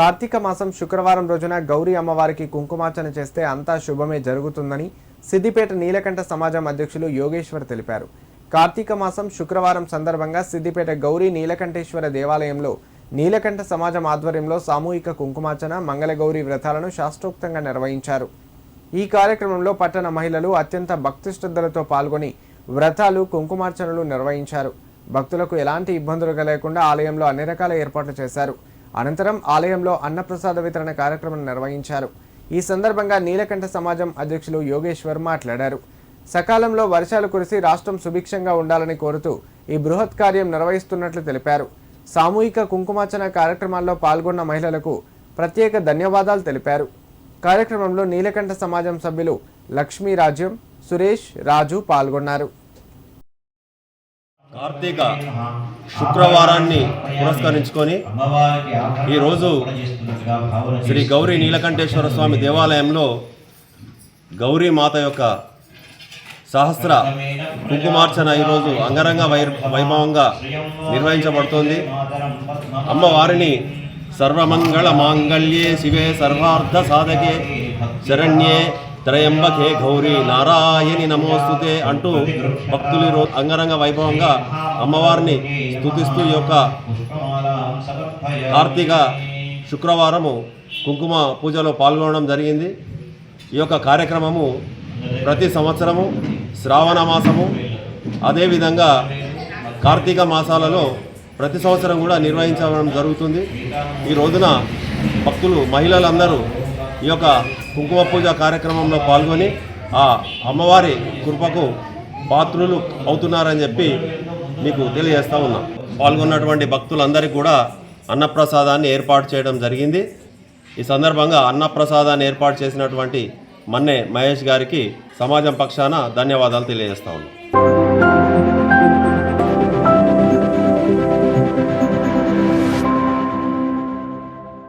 కార్తీక మాసం శుక్రవారం రోజున గౌరీ అమ్మవారికి కుంకుమార్చన చేస్తే అంతా శుభమే జరుగుతుందని సిద్దిపేట నీలకంఠ సమాజం అధ్యక్షులు యోగేశ్వర్ తెలిపారు. కార్తీక మాసం శుక్రవారం సందర్భంగా సిద్దిపేట గౌరీ నీలకంఠేశ్వర దేవాలయంలో నీలకంఠ సమాజం ఆధ్వర్యంలో సామూహిక కుంకుమార్చన మంగళగౌరి వ్రతాలను శాస్త్రోక్తంగా నిర్వహించారు. ఈ కార్యక్రమంలో పట్టణ మహిళలు అత్యంత భక్తి శ్రద్ధలతో పాల్గొని వ్రతాలు కుంకుమార్చనలు నిర్వహించారు. భక్తులకు ఎలాంటి ఇబ్బందులు కలగకుండా ఆలయంలో అన్ని రకాల ఏర్పాట్లు చేశారు. అనంతరం ఆలయంలో అన్నప్రసాద వితరణ కార్యక్రమం నిర్వహించారు. ఈ సందర్భంగా నీలకంఠ సమాజం అధ్యక్షులు యోగేశ్వర్ మాట్లాడారు. సకాలంలో వర్షాలు కురిసి రాష్ట్రం సుభిక్షంగా ఉండాలని కోరుతూ ఈ బృహత్ కార్యం నిర్వహిస్తున్నట్లు తెలిపారు. సామూహిక కుంకుమార్చన కార్యక్రమాల్లో పాల్గొన్న మహిళలకు ప్రత్యేక ధన్యవాదాలు తెలిపారు. కార్యక్రమంలో నీలకంఠ సమాజం సభ్యులు లక్ష్మీ రాజ్యం సురేష్ రాజు పాల్గొన్నారు. కార్తీక శుక్రవారాన్ని పురస్కరించుకొని ఈరోజు శ్రీ గౌరీ నీలకంఠేశ్వర స్వామి దేవాలయంలో గౌరీ మాత యొక్క సహస్ర కుంకుమార్చన ఈరోజు అంగరంగ వై వైభవంగా నిర్వహించబడుతోంది. అమ్మవారిని సర్వమంగళ మాంగళ్యే శివే సర్వార్థ సాధకే శరణ్యే త్రయంబకే గౌరీ నారాయణి నమోస్తుతే అంటూ భక్తులు అంగరంగ వైభవంగా అమ్మవారిని స్థుతిస్తూ యొక్క కార్తీక శుక్రవారము కుంకుమ పూజలో పాల్గొనడం జరిగింది. ఈ యొక్క కార్యక్రమము ప్రతి సంవత్సరము శ్రావణ మాసము అదేవిధంగా కార్తీక మాసాలలో ప్రతి సంవత్సరం కూడా నిర్వహించడం జరుగుతుంది. ఈ రోజున భక్తులు మహిళలందరూ ఈ యొక్క కుంకుమ పూజ కార్యక్రమంలో పాల్గొని ఆ అమ్మవారి కృపకు పాత్రులు అవుతున్నారని చెప్పి మీకు తెలియజేస్తా ఉన్నాం. పాల్గొన్నటువంటి భక్తులందరికీ కూడా అన్నప్రసాదాన్ని ఏర్పాటు చేయడం జరిగింది. ఈ సందర్భంగా అన్నప్రసాదాన్ని ఏర్పాటు చేసినటువంటి మన్నే మహేష్ గారికి సమాజం పక్షాన ధన్యవాదాలు తెలియజేస్తా ఉన్నాం.